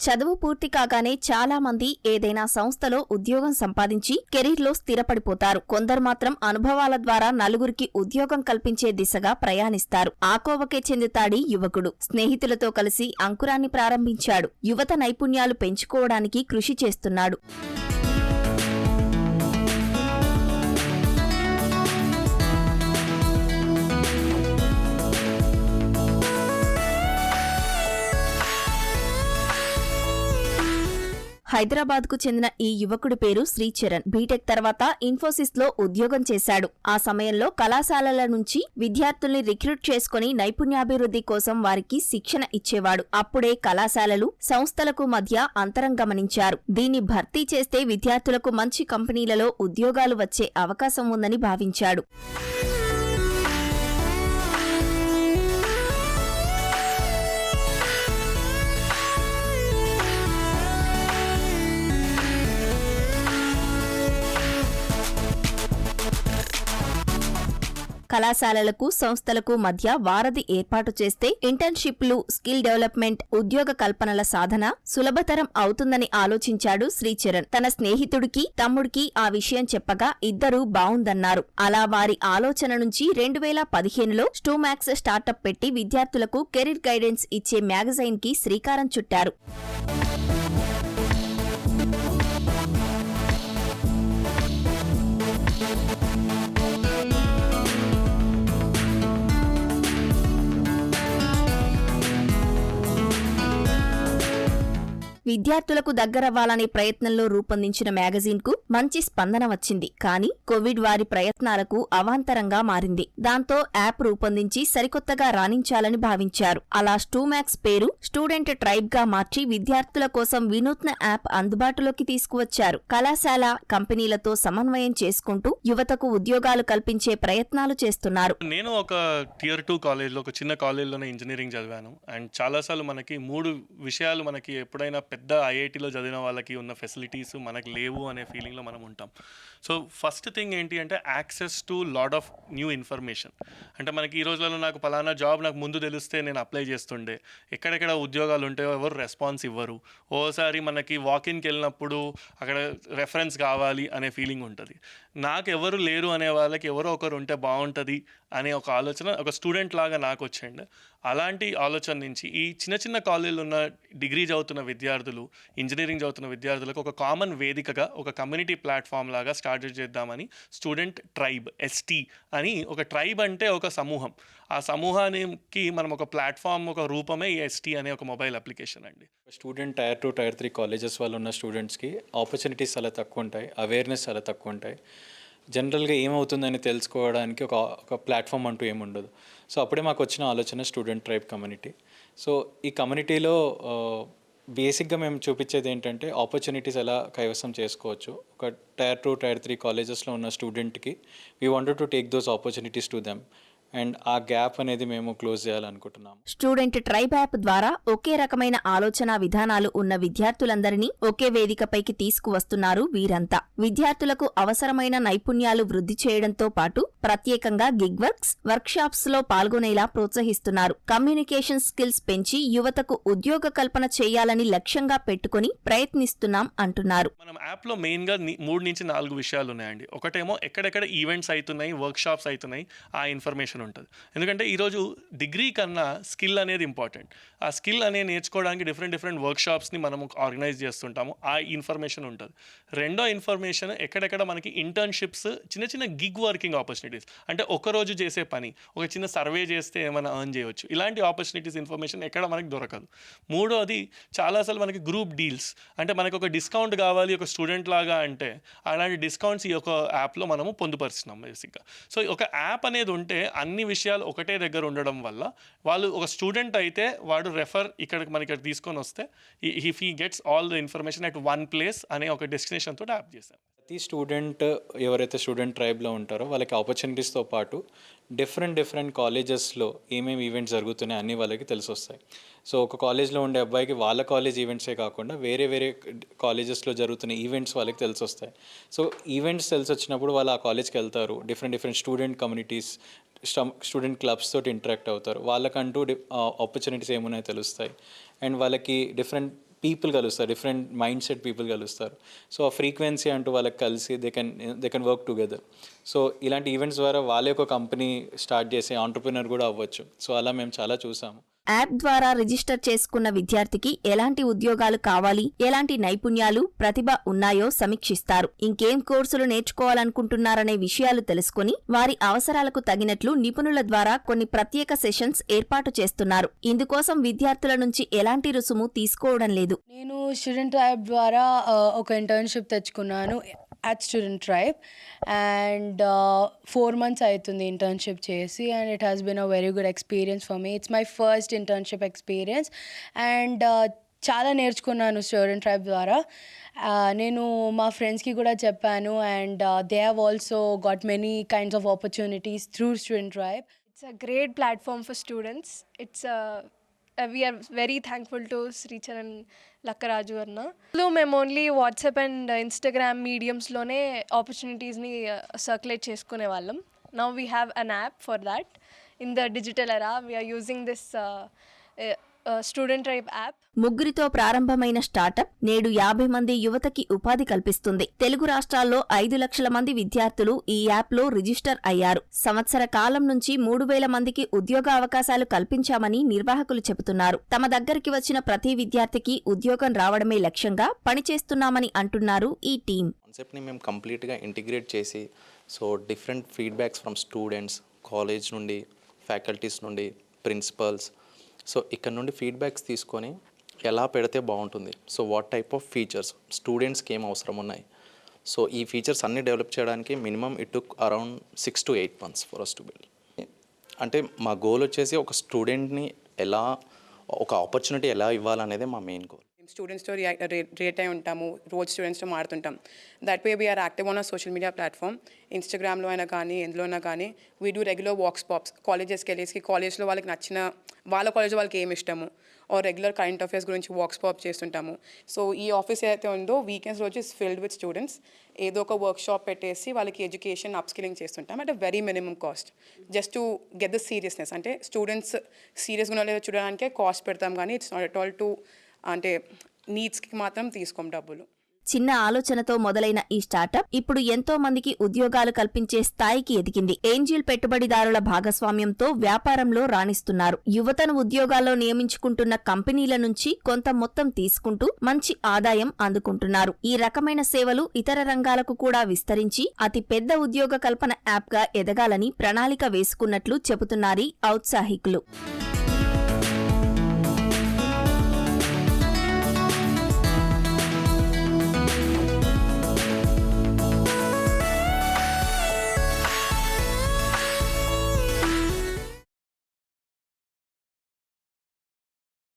చదువు పూర్తి కాగానే చాలా మంది ఏదైనా సంస్థలో ఉద్యోగం సంపాదించి కెరీర్లో స్థిరపడిపోతారు. కొందరు మాత్రం అనుభవాల ద్వారా నలుగురికి ఉద్యోగం కల్పించే దిశగా ప్రయాణిస్తారు. ఆకోవకే చెందుతాడి యువకుడు. స్నేహితులతో కలిసి అంకురాన్ని ప్రారంభించాడు. యువత నైపుణ్యాలు పెంచుకోవడానికి కృషి చేస్తున్నాడు. హైదరాబాద్కు చెందిన ఈ యువకుడి పేరు శ్రీచరణ్. బీటెక్ తర్వాత ఇన్ఫోసిస్లో ఉద్యోగం చేశాడు. ఆ సమయంలో కళాశాలల నుంచి విద్యార్థుల్ని రిక్రూట్ చేసుకుని నైపుణ్యాభివృద్ధి కోసం వారికి శిక్షణ ఇచ్చేవాడు. అప్పుడే కళాశాలలు సంస్థలకు మధ్య అంతరం గమనించారు. దీన్ని భర్తీ చేస్తే విద్యార్థులకు మంచి కంపెనీలలో ఉద్యోగాలు వచ్చే అవకాశం ఉందని భావించాడు. కళాశాలలకు సంస్థలకు మధ్య వారధి ఏర్పాటు చేస్తే ఇంటర్న్షిప్లు స్కిల్ డెవలప్మెంట్ ఉద్యోగ కల్పనల సాధన సులభతరం అవుతుందని ఆలోచించాడు శ్రీచరణ్. తన స్నేహితుడికి తమ్ముడికి ఆ విషయం చెప్పగా ఇద్దరూ బావుందన్నారు. అలా వారి ఆలోచన నుంచి రెండు వేల పదిహేనులో స్టూమాక్స్ స్టార్టప్ పెట్టి విద్యార్థులకు కెరీర్ గైడెన్స్ ఇచ్చే మ్యాగజైన్కి శ్రీకారం చుట్టారు. విద్యార్థులకు దగ్గరవ్వాలనే ప్రయత్నంలో రూపొందించిన మ్యాగజీన్కు మంచి స్పందన వచ్చింది. కానీ కోవిడ్ వారి ప్రయత్నాలకు అవాంతరంగా మారింది. దాంతో యాప్ రూపొందించి సరికొత్తగా రాణించాలని భావించారు. అలా స్టూమాక్స్ పేరు స్టూడెంట్ ట్రైబ్గా మార్చి విద్యార్థుల కోసం వినూత్న యాప్ అందుబాటులోకి తీసుకువచ్చారు. కళాశాల కంపెనీలతో సమన్వయం చేసుకుంటూ యువతకు ఉద్యోగాలు కల్పించే ప్రయత్నాలు చేస్తున్నారు. నేను ఒక టియర్ టూ కాలేజ్లో ఒక చిన్న కాలేజ్లోనే ఇంజనీరింగ్ చదివాను. అండ్ చాలాసార్లు మనకి మూడు విషయాలు మనకి ఎప్పుడైనా పెద్ద పెద్ద ఐఐటిలో చదివిన వాళ్ళకి ఉన్న ఫెసిలిటీస్ మనకు లేవు అనే ఫీలింగ్లో మనం ఉంటాం. సో ఫస్ట్ థింగ్ ఏంటి అంటే access to lot of new information. అంటే మనకి ఈ రోజులలో నాకు పలానా జాబ్ నాకు ముందు తెలిస్తే నేను అప్లై చేస్తుండే. ఎక్కడెక్కడ ఉద్యోగాలు ఉంటాయో ఎవరు రెస్పాన్స్ ఇవ్వరు. ఓసారి మనకి వాకిన్కి వెళ్ళినప్పుడు అక్కడ రెఫరెన్స్ కావాలి అనే ఫీలింగ్ ఉంటుంది. నాకు ఎవరు లేరు అనే వాళ్ళకి ఎవరో ఒకరు ఉంటే బాగుంటుంది అనే ఒక ఆలోచన ఒక స్టూడెంట్ లాగా నాకు వచ్చిండు. అలాంటి ఆలోచన నుంచి ఈ చిన్న చిన్న కాలేజీలు ఉన్న డిగ్రీ చదువుతున్న విద్యార్థులు ఇంజనీరింగ్ చదువుతున్న విద్యార్థులకు ఒక కామన్ వేదికగా ఒక కమ్యూనిటీ ప్లాట్ఫామ్ లాగా స్టార్ట్ చేద్దామని స్టూడెంట్ ట్రైబ్ ఎస్టీ అని ఒక ట్రైబ్ అంటే ఒక సమూహం. ఆ సమూహానికి మనం ఒక ప్లాట్ఫామ్ ఒక రూపమే ఈ ఎస్టీ అనే ఒక మొబైల్ అప్లికేషన్ అండి. Student tier two tier three colleges వాళ్ళు ఉన్న స్టూడెంట్స్కి ఆపర్చునిటీస్ చాలా తక్కువ ఉంటాయి అవేర్నెస్ చాలా తక్కువ ఉంటాయి. జనరల్గా ఏమవుతుందని తెలుసుకోవడానికి ఒక ఒక ప్లాట్ఫామ్ అంటూ ఏముండదు సో అప్పుడే మాకు వచ్చిన ఆలోచన స్టూడెంట్ ట్రైబ్ కమ్యూనిటీ సో ఈ కమ్యూనిటీలో బేసిక్గా మేము చూపించేది ఏంటంటే ఆపర్చునిటీస్ ఎలా కైవసం చేసుకోవచ్చు. ఒక టైర్ టూ టైర్ త్రీ కాలేజెస్లో ఉన్న స్టూడెంట్కి we wanted to take those opportunities to them and ఆ గ్యాప్ అనేది మేము క్లోజ్ చేయాలనుకుంటున్నాము. స్టూడెంట్ ట్రైబ్ యాప్ ద్వారా ఒకే రకమైన ఆలోచన విధానాలు ఉన్న విద్యార్థులందరినీ ఒకే వేదికపైకి తీసుకువస్తున్నారు వీరంతా. విద్యార్థులకు అవసరమైన నైపుణ్యాలు వృద్ధి చేయడంతో పాటు ప్రత్యేకంగా గిగ్ వర్క్స్ వర్క్షాప్స్లో పాల్గొనేలా ప్రోత్సహిస్తున్నారు. కమ్యూనికేషన్ స్కిల్స్ పెంచి యువతకు ఉద్యోగ కల్పన చేయాలని లక్ష్యంగా పెట్టుకుని ప్రయత్నిస్తున్నాం అంటున్నారు. మనం యాప్లో మెయిన్గా ని- మూడు నుంచి నాలుగు విషయాలు ఉన్నాయండి ఒకటేమో ఎక్కడెక్కడ ఈవెంట్స్ అవుతున్నాయి వర్క్ షాప్స్ అవుతున్నాయి ఆ ఇన్ఫర్మేషన్ ఉంటుంది. ఎందుకంటే ఈరోజు డిగ్రీ కన్నా స్కిల్ అనేది ఇంపార్టెంట్. ఆ స్కిల్ అనేది నేర్చుకోవడానికి డిఫరెంట్ డిఫరెంట్ వర్క్షాప్స్ని మనం ఆర్గనైజ్ చేస్తుంటాము. ఆ ఇన్ఫర్మేషన్ ఉంటుంది. రెండో ఇన్ఫర్మేషన్ ఎక్కడెక్కడ మనకి ఇంటర్న్షిప్స్ చిన్న చిన్న గిగ్ వర్కింగ్ ఆపర్చునిటీస్. అంటే ఒక రోజు చేసే పని ఒక చిన్న సర్వే చేస్తే ఏమైనా ఎర్న్ చేయవచ్చు ఇలాంటి ఆపర్చునిటీస్ ఇన్ఫర్మేషన్ ఎక్కడ మనకి దొరకదు. మూడోది అసలు మనకి గ్రూప్ డీల్స్. అంటే మనకు ఒక డిస్కౌంట్ కావాలి ఒక స్టూడెంట్ లాగా అంటే అలాంటి డిస్కౌంట్స్ ఈ యొక్క యాప్లో మనము పొందుపరుస్తున్నాం బేసిక్గా. సో ఒక యాప్ అనేది ఉంటే అన్ని అన్ని విషయాలు ఒకటే దగ్గర ఉండడం వల్ల వాళ్ళు ఒక స్టూడెంట్ అయితే వాడు రెఫర్ ఇక్కడికి మనకి ఇక్కడ తీసుకొని వస్తే if he gets all the information at one place అనే ఒక డెస్టినేషన్ తోటి యాప్ చేశాను ప్రతి స్టూడెంట్ ఎవరైతే స్టూడెంట్ ట్రైబ్లో ఉంటారో వాళ్ళకి ఆపర్చునిటీస్తో పాటు డిఫరెంట్ డిఫరెంట్ కాలేజెస్లో ఏమేమి ఈవెంట్స్ జరుగుతున్నాయి అన్నీ వాళ్ళకి తెలిసి వస్తాయి. సో ఒక కాలేజ్లో ఉండే అబ్బాయికి వాళ్ళ కాలేజ్ ఈవెంట్సే కాకుండా వేరే వేరే కాలేజెస్లో జరుగుతున్న ఈవెంట్స్ వాళ్ళకి తెలిసి వస్తాయి. సో ఈవెంట్స్ తెలిసి వచ్చినప్పుడు వాళ్ళు ఆ కాలేజ్కి వెళ్తారు. Different different student communities student clubs తోటి ఇంటరాక్ట్ అవుతారు. వాళ్ళకంటూ ఆపర్చునిటీస్ ఏమున్నాయో తెలుస్తాయి. అండ్ వాళ్ళకి డిఫరెంట్ పీపుల్ కలుస్తారు. డిఫరెంట్ మైండ్ సెట్ పీపుల్ కలుస్తారు. సో ఆ ఫ్రీక్వెన్సీ అంటూ వాళ్ళకి కలిసి they can they can work together. So ఇలాంటి ఈవెంట్స్ ద్వారా వాళ్ళే ఒక కంపెనీ స్టార్ట్ చేసే ఆంటర్ప్రినర్ కూడా అవ్వచ్చు. సో అలా మేము చాలా చూసాము. యాప్ ద్వారా రిజిస్టర్ చేసుకున్న విద్యార్థికి ఎలాంటి ఉద్యోగాలు కావాలి ఎలాంటి నైపుణ్యాలు ప్రతిభ ఉన్నాయో సమీక్షిస్తారు. ఇంకేం కోర్సులు నేర్చుకోవాలనుకుంటున్నారనే విషయాలు తెలుసుకుని వారి అవసరాలకు తగినట్లు నిపుణుల ద్వారా కొన్ని ప్రత్యేక సెషన్స్ ఏర్పాటు చేస్తున్నారు. ఇందుకోసం విద్యార్థుల నుంచి ఎలాంటి రుసుము తీసుకోవడం లేదు. నేను స్టూడెంట్ యాప్ ద్వారా ఒక ఇంటర్న్షిప్ తెచ్చుకున్నాను. At student tribe and four months అవుతుంది ఇంటర్న్షిప్ చేసి and it has been a very good experience for me it's my first internship experience and చాలా నేర్చుకున్నాను స్టూడెంట్ ట్రైబ్ ద్వారా ఆ, నేను మా ఫ్రెండ్స్కి కూడా చెప్పాను and they have also got many kinds of opportunities through student tribe It's a great platform for students. It's we're very thankful to very thankful to అన్న లో మేము ఓన్లీ వాట్సాప్ అండ్ ఇన్స్టాగ్రామ్ మీడియంస్లోనే ఆపర్చునిటీస్ని సర్క్యులేట్ చేసుకునే వాళ్ళం. Now we have an app for that in the digital era we're using this student type app. ముగ్గురితో ప్రారంభమైన startup నేడు యాభై మంది యువతకి ఉపాధి కల్పిస్తుంది. తెలుగు రాష్ట్రాల్లో ఐదు లక్షల మంది విద్యార్థులు ఈ యాప్లో రిజిస్టర్ అయ్యారు. సంవత్సర కాలం నుంచి మూడు వేల మందికి ఉద్యోగ అవకాశాలు కల్పించామని నిర్వాహకులు చెబుతున్నారు. తమ దగ్గరికి వచ్చిన ప్రతి విద్యార్థికి ఉద్యోగం రావడమే లక్ష్యంగా పనిచేస్తున్నామని అంటున్నారు ఈ టీం. కాన్సెప్ట్ని మేము కంప్లీట్గా ఇంటిగ్రేట్ చేసి so different feedbacks from students college నుండి ఫ్యాకల్టీస్ నుండి ప్రిన్సిపల్స్ సో ఇక్కడ నుండి ఫీడ్బ్యాక్స్ తీసుకొని ఎలా పెడితే బాగుంటుంది. So what type of features స్టూడెంట్స్కి ఏం అవసరం ఉన్నాయి. సో ఈ ఫీచర్స్ అన్ని డెవలప్ చేయడానికి minimum it took around six to eight months for us to build అంటే మా గోల్ వచ్చేసి ఒక స్టూడెంట్ని ఎలా ఒక ఆపర్చునిటీ ఎలా ఇవ్వాలనేదే మా మెయిన్ గోల్ స్టూడెంట్స్తో రిలేట్ అయి ఉంటాము. రోజు స్టూడెంట్స్తో మాడుతుంటాం. That way we're active on social media platform ఇన్స్టాగ్రామ్లో అయినా కానీ ఎందులో అయినా కానీ we do regular vox pops కాలేజెస్కి వెళ్ళేసి కాలేజ్లో వాళ్ళకి నచ్చిన వాళ్ళ కాలేజ్ వాళ్ళకి ఏమి ఇష్టము? ఆర్ రెగ్యులర్ కరెంట్ అఫేర్స్ గురించి వాక్స్ పాప్ చేస్తుంటాము. సో ఈ ఆఫీస్ ఏదైతే ఉందో వీకెండ్స్ రోజు ఇస్ ఫిల్డ్ విత్ స్టూడెంట్స్ ఏదో ఒక వర్క్ షాప్ పెట్టేసి వాళ్ళకి ఎడ్యుకేషన్ అప్స్కిలింగ్ చేస్తుంటాం at a very minimum cost just to get the seriousness అంటే స్టూడెంట్స్ సీరియస్గా ఉన్న లేదో చూడడానికే కాస్ట్ పెడతాం కానీ it's not at all to అంటే నీడ్స్కి మాత్రం తీసుకోం డబ్బులు. చిన్న ఆలోచనతో మొదలైన ఈ స్టార్టప్ ఇప్పుడు ఎంతో మందికి ఉద్యోగాలు కల్పించే స్థాయికి ఎదిగింది. ఏంజిల్ పెట్టుబడిదారుల భాగస్వామ్యంతో వ్యాపారంలో రాణిస్తున్నారు. యువతను ఉద్యోగాల్లో నియమించుకుంటున్న కంపెనీల నుంచి కొంత మొత్తం తీసుకుంటూ మంచి ఆదాయం అందుకుంటున్నారు. ఈ రకమైన సేవలు ఇతర రంగాలకు కూడా విస్తరించి అతి పెద్ద ఉద్యోగ కల్పన యాప్గా ఎదగాలని ప్రణాళిక వేసుకున్నట్లు చెబుతున్నారు ఔత్సాహికులు.